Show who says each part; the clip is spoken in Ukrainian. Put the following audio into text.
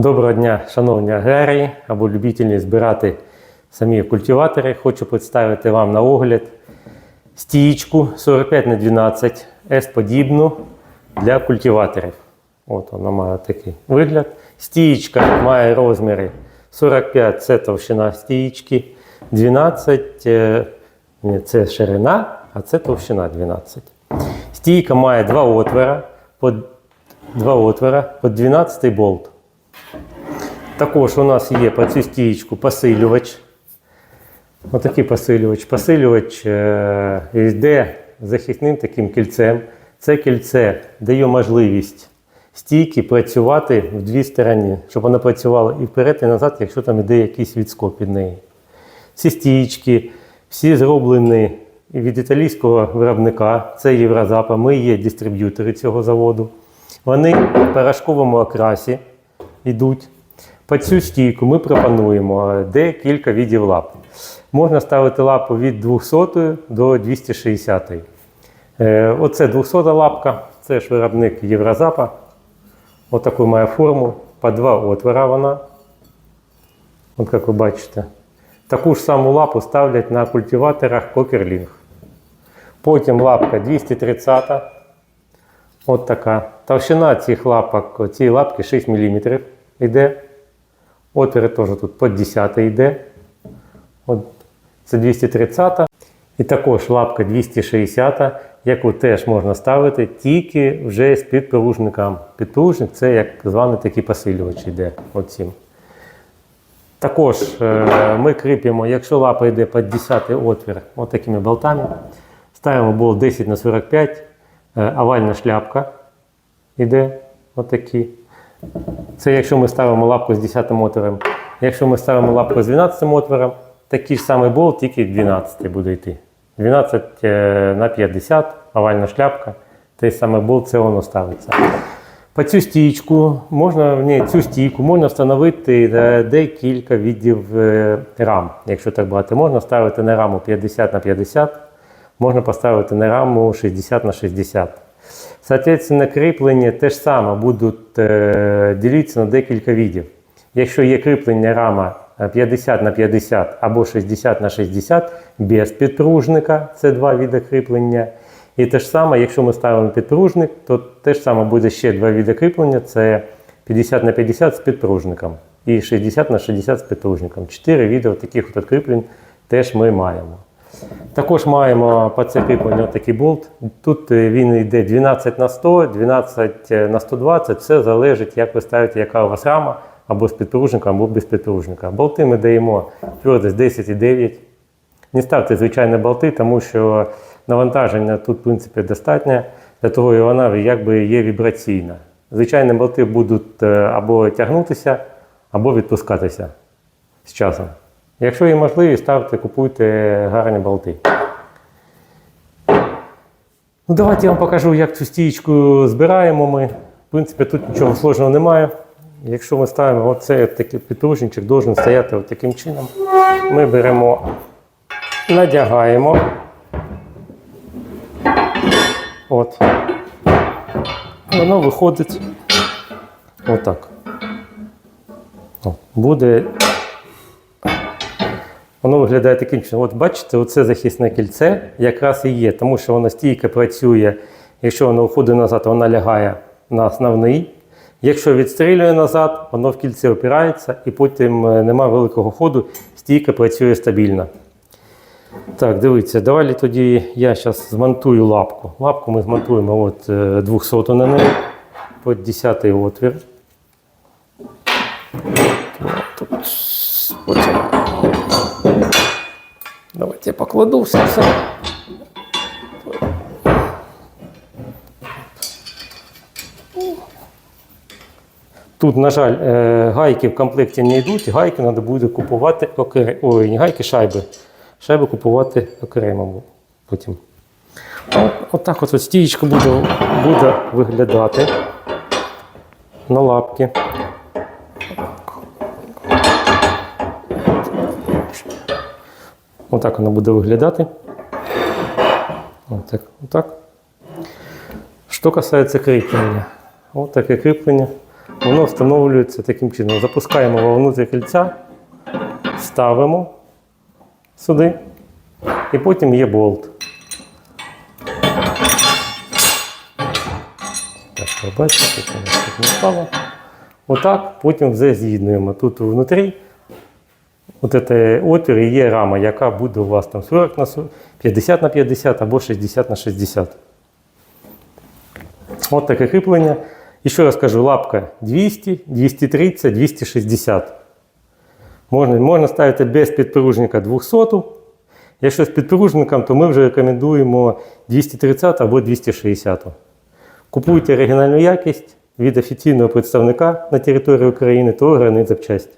Speaker 1: Доброго дня, шановні аграрії або любителі збирати самі культиватори. Хочу представити вам на огляд стієчку 45 на 12 S-подібну для культиваторів. От вона має такий вигляд. Стієчка має розміри 45 це товщина стієчки, 12 е, це ширина, а це товщина 12. Стійка має два отвора, по, два отвора, по 12 болт. Також у нас є по цю стієчку посилювач. Отакий посилювач. Посилювач е, йде захисним таким кільцем. Це кільце дає можливість стійки працювати в дві сторони, щоб вона працювала і вперед, і назад, якщо там йде якийсь відскок від неї. Ці стієчки всі зроблені від італійського виробника, це Єврозапа. Ми є дистриб'ютори цього заводу. Вони в порошковому окрасі йдуть. По цю стійку ми пропонуємо декілька видів лап. Можна ставити лапу від 200 до 260. Е, Оце 200 лапка, це ж виробник Єврозапа. Отаку має форму. По два отвора вона. От як ви бачите. Таку ж саму лапу ставлять на культиваторах Кокерлінг. Потім лапка 230. От така. Товщина цих лапок, цієї лапки 6 мм йде. Отвори теж тут по 10 йде. От це 230. І також лапка 260, яку теж можна ставити тільки вже з підпоружником. Підпоружник це як званий такий посилювач йде. Оцім. Також е, ми кріпимо, якщо лапа йде під 10 отвір от такими болтами, ставимо болт 10 на 45, е, овальна шляпка йде отакі. Це якщо ми ставимо лапку з 10 отвором. Якщо ми ставимо лапку з 12 отвором, такий ж самий болт, тільки 12 буде йти. 12 е, на 50, овальна шляпка, той самий болт, це воно ставиться. По цю стійку можна, ні, цю стійку можна встановити е, декілька видів е, рам. Якщо так брати, можна ставити на раму 50 на 50, можна поставити на раму 60 на 60. Соответственно, кріплення теж саме будуть е, ділитися на декілька видів. Якщо є кріплення рама 50 на 50 або 60 на 60 без підпружника, це два види кріплення. І те ж саме, якщо ми ставимо підпружник, то те ж саме буде ще два види кріплення: це 50 на 50 з підпружником і 60 на 60 з підпружником. Чотири види таких от кріплень теж ми маємо. Також маємо по це кріплення такий болт. Тут е, він йде 12 на 100, 12 на 120. Все залежить, як ви ставите, яка у вас рама, або з підпружником, або без підпружника. Болти ми даємо твердость 10,9. Не ставте звичайні болти, тому що навантаження тут, в принципі, достатньо, для того і вона якби є вібраційна. Звичайні болти будуть е, або тягнутися, або відпускатися з часом. Якщо є можливість, ставте, купуйте гарні болти. Ну, Давайте я вам покажу, як цю стієчку збираємо ми. В принципі, тут нічого сложного немає. Якщо ми ставимо оцей такий підручничок, должен стояти от таким чином. Ми беремо, надягаємо. От. Воно виходить отак. О, буде Воно виглядає таким чином. От бачите, оце захисне кільце якраз і є, тому що воно стійко працює. Якщо воно виходить назад, вона лягає на основний. Якщо відстрілює назад, воно в кільце опирається і потім е, немає великого ходу, стійка працює стабільно. Так, дивіться, давай тоді я зараз змонтую лапку. Лапку ми змонтуємо от е, 200 на неї, під 10 отвір. Тут, потім. Давайте я покладу все. все. Тут, на жаль, е, гайки в комплекті не йдуть, гайки треба буде купувати окремо. Ой, не гайки, шайби. Шайби купувати окремо потім. От, от так от, от стієчка буде, буде виглядати на лапки. Отак воно буде виглядати. Отак. Отак. Що касається кріплення, от таке кріплення воно встановлюється таким чином. Запускаємо вовнутрь кільця, ставимо сюди, і потім є болт. Так, ви бачите, не впало. Отак, потім вже з'єднуємо. Тут внутрі от це отвір і є рама, яка буде у вас там 40 на 40, 50 на 50 або 60 на 60. От таке кріплення. І ще раз кажу, лапка 200, 230, 260. Можна, можна ставити без підпружника 200. Якщо з підпружником, то ми вже рекомендуємо 230 або 260. Купуйте оригінальну якість від офіційного представника на території України, то гранит запчасті.